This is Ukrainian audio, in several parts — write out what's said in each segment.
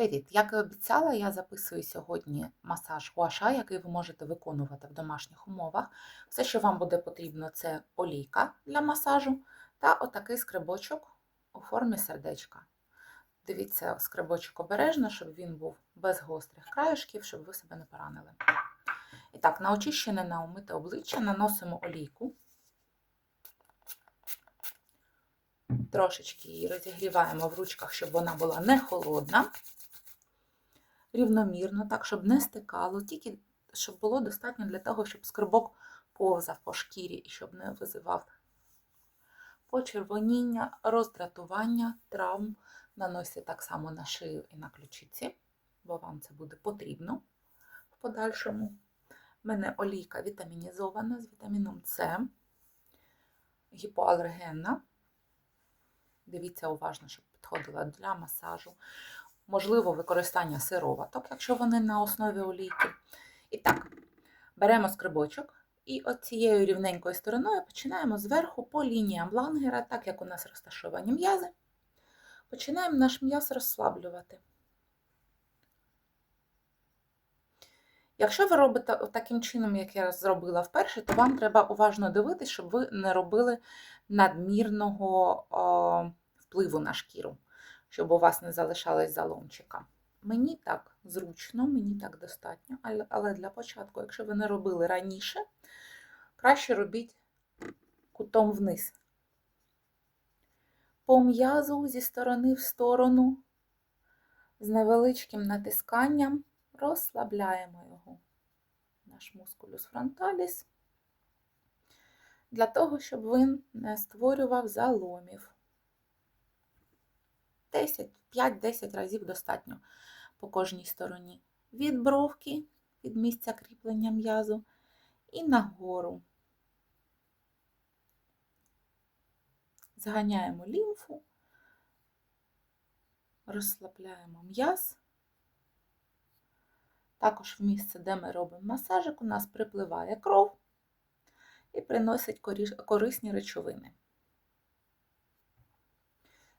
Привіт! Як і обіцяла, я записую сьогодні масаж гуаша, який ви можете виконувати в домашніх умовах. Все, що вам буде потрібно, це олійка для масажу та отакий скрибочок у формі сердечка. Дивіться, скрибочок обережно, щоб він був без гострих краюшків, щоб ви себе не поранили. І так, на очищене на умите обличчя наносимо олійку. Трошечки її розігріваємо в ручках, щоб вона була не холодна рівномірно, так, щоб не стикало, тільки щоб було достатньо для того, щоб скрибок повзав по шкірі і щоб не визивав почервоніння, роздратування, травм. Наносите так само на шию і на ключиці, бо вам це буде потрібно в подальшому. У мене олійка вітамінізована з вітаміном С, гіпоалергенна. Дивіться уважно, щоб підходила для масажу можливо використання сироваток, якщо вони на основі олійки. І так, беремо скрибочок і от цією рівненькою стороною починаємо зверху по лініям лангера, так як у нас розташовані м'язи, починаємо наш м'яз розслаблювати. Якщо ви робите таким чином, як я зробила вперше, то вам треба уважно дивитись, щоб ви не робили надмірного впливу на шкіру щоб у вас не залишалось заломчика. Мені так зручно, мені так достатньо, але для початку, якщо ви не робили раніше, краще робіть кутом вниз. По м'язу зі сторони в сторону, з невеличким натисканням розслабляємо його, наш мускулюс фронталіс, для того, щоб він не створював заломів. 10, 5-10 разів достатньо по кожній стороні. Від бровки, від місця кріплення м'язу і нагору. Зганяємо лімфу, розслабляємо м'яз. Також в місце, де ми робимо масажик, у нас припливає кров і приносить корисні речовини.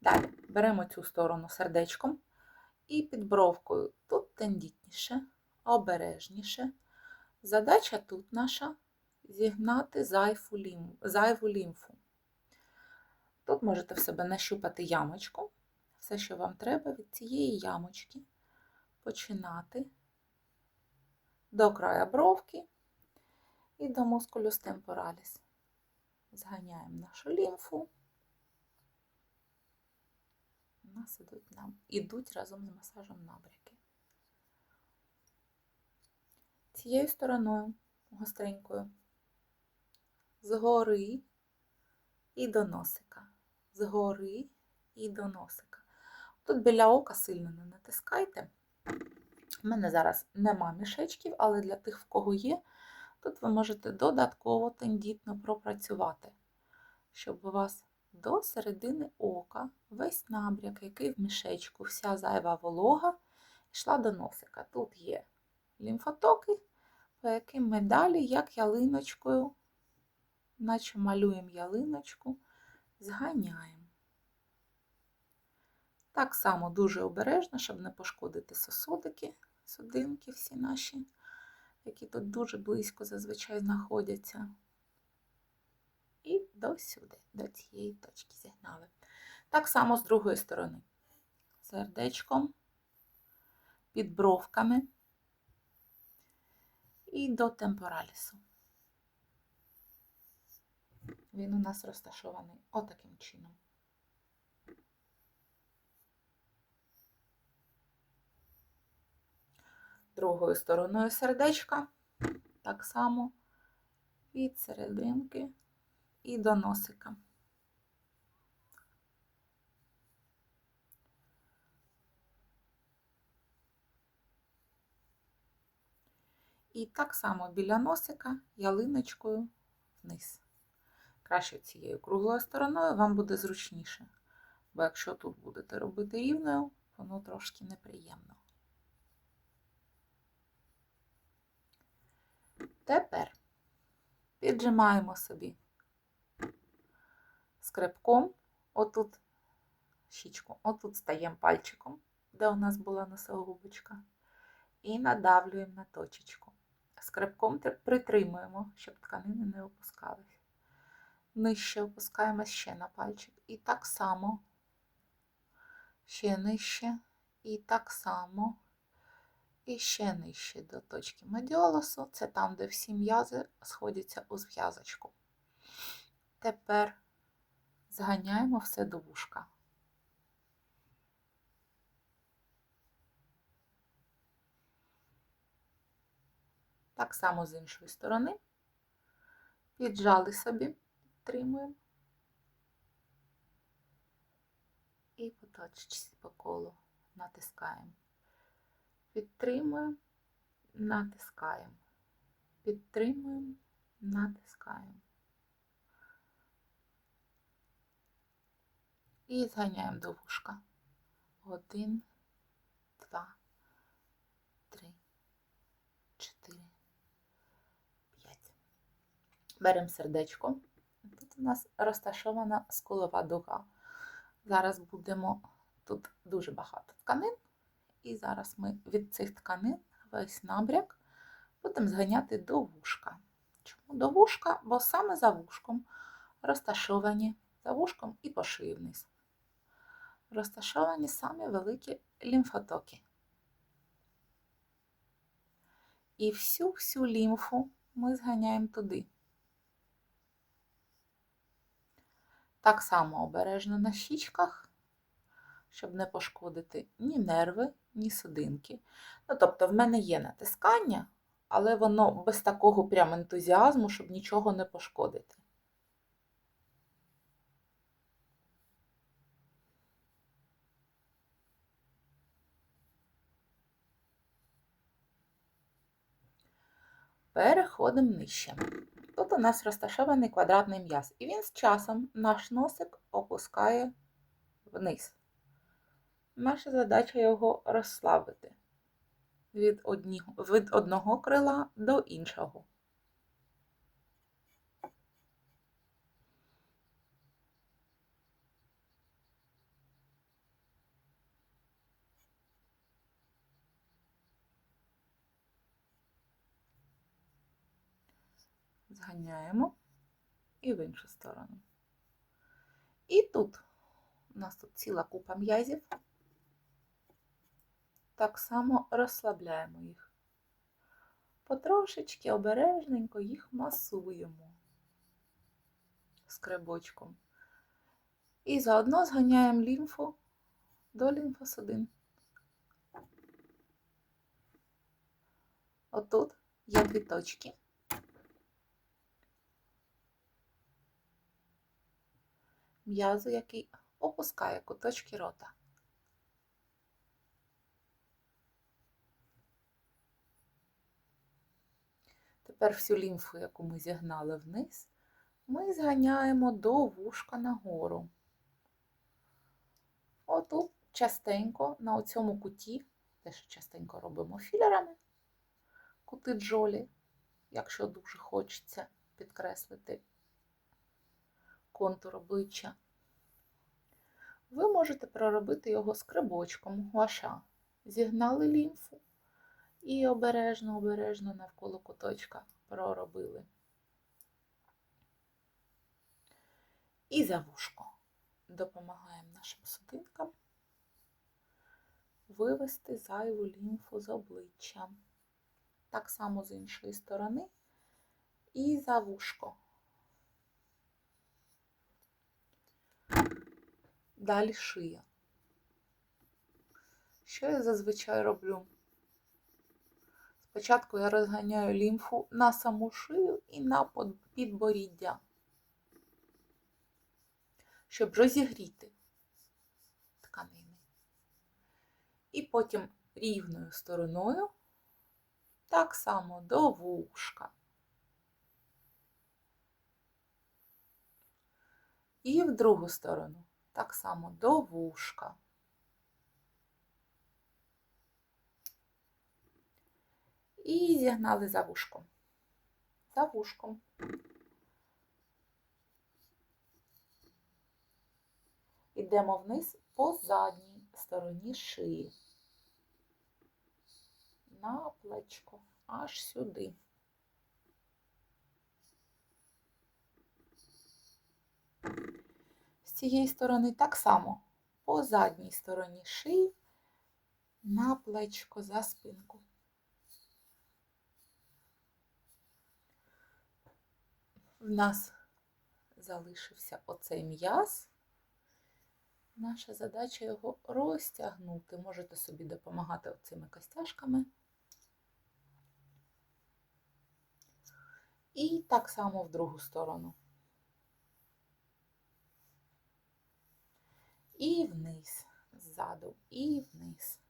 Далі беремо цю сторону сердечком і під бровкою тут тендітніше, обережніше. Задача тут наша зігнати зайву лімфу. Зайву лімфу. Тут можете в себе нащупати ямочку. Все, що вам треба, від цієї ямочки починати до края бровки і до мускулюс темпораліс. Зганяємо нашу лімфу нас ідуть, нам, ідуть разом з масажем набряки. Цією стороною гостренькою, згори і до носика, згори і до носика. Тут біля ока сильно не натискайте. У мене зараз нема мішечків, але для тих, в кого є, тут ви можете додатково тендітно пропрацювати, щоб у вас до середини ока весь набряк, який в мішечку, вся зайва волога, йшла до носика. Тут є лімфотоки, по яким ми далі, як ялиночкою, наче малюємо ялиночку, зганяємо. Так само дуже обережно, щоб не пошкодити сосудики, судинки всі наші, які тут дуже близько зазвичай знаходяться і до сюди, до цієї точки зігнали. Так само з другої сторони. Сердечком, під бровками і до темпоралісу. Він у нас розташований отаким чином. Другою стороною сердечка так само від серединки і до носика. І так само біля носика ялиночкою вниз. Краще цією круглою стороною вам буде зручніше. Бо якщо тут будете робити рівною, воно трошки неприємно. Тепер піджимаємо собі скребком, отут щічку, отут стаємо пальчиком де у нас була носогубочка, і надавлюємо на точечку. Скребком притримуємо, щоб тканини не опускались. Нижче опускаємо ще на пальчик. І так само, ще нижче, і так само, і ще нижче до точки медіолосу. Це там, де всі м'язи сходяться у зв'язочку. Тепер зганяємо все до вушка. Так само з іншої сторони. Піджали собі, підтримуємо. І по по колу натискаємо. Підтримуємо, натискаємо. Підтримуємо, натискаємо. І зганяємо до вушка. Один, два, три, чотири, п'ять. Беремо сердечко. Тут у нас розташована скулова дуга. Зараз будемо тут дуже багато тканин. І зараз ми від цих тканин весь набряк будемо зганяти до вушка. Чому до вушка? Бо саме за вушком розташовані за вушком і пошиї вниз. Розташовані самі великі лімфотоки. І всю-всю лімфу ми зганяємо туди. Так само обережно на щічках, щоб не пошкодити ні нерви, ні судинки. Ну, тобто, в мене є натискання, але воно без такого прям ентузіазму, щоб нічого не пошкодити. Переходимо нижче. Тут у нас розташований квадратний м'яз, і він з часом наш носик опускає вниз. Наша задача його розслабити від, одного крила до іншого. Зганяємо і в іншу сторону. І тут у нас тут ціла купа м'язів. Так само розслабляємо їх. Потрошечки обережненько їх масуємо скребочком. І заодно зганяємо лімфу до лімфосудин. Отут є дві точки. М'язу, який опускає куточки рота. Тепер всю лімфу, яку ми зігнали вниз, ми зганяємо до вушка нагору. Отут частенько на цьому куті, теж частенько робимо філерами, кути джолі, якщо дуже хочеться підкреслити контур обличчя. Ви можете проробити його скрибочком гуаша. Зігнали лімфу і обережно-обережно навколо куточка проробили. І за вушко допомагаємо нашим судинкам вивести зайву лімфу з обличчя. Так само з іншої сторони і за вушко. Далі шия. Що я зазвичай роблю? Спочатку я розганяю лімфу на саму шию і на підборіддя, щоб розігріти тканини. І потім рівною стороною, так само до вушка. І в другу сторону, так само до вушка. І зігнали за вушком. За вушком. Ідемо вниз по задній стороні шиї. на плечко, аж сюди. Цієї сторони так само по задній стороні шиї на плечко за спинку. В нас залишився оцей м'яз. Наша задача його розтягнути. Можете собі допомагати оцими костяшками. І так само в другу сторону. І вниз, ззаду, і вниз.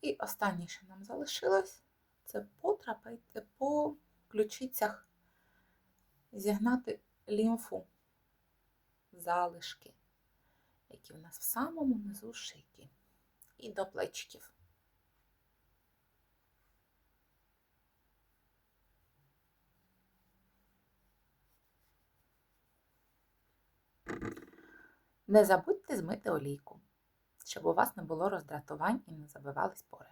І останнє, що нам залишилось, це по трапеці, по ключицях зігнати лімфу, залишки, які в нас в самому низу шиті, і до плечиків. Не забудьте змити олійку, щоб у вас не було роздратувань і не забивались пори.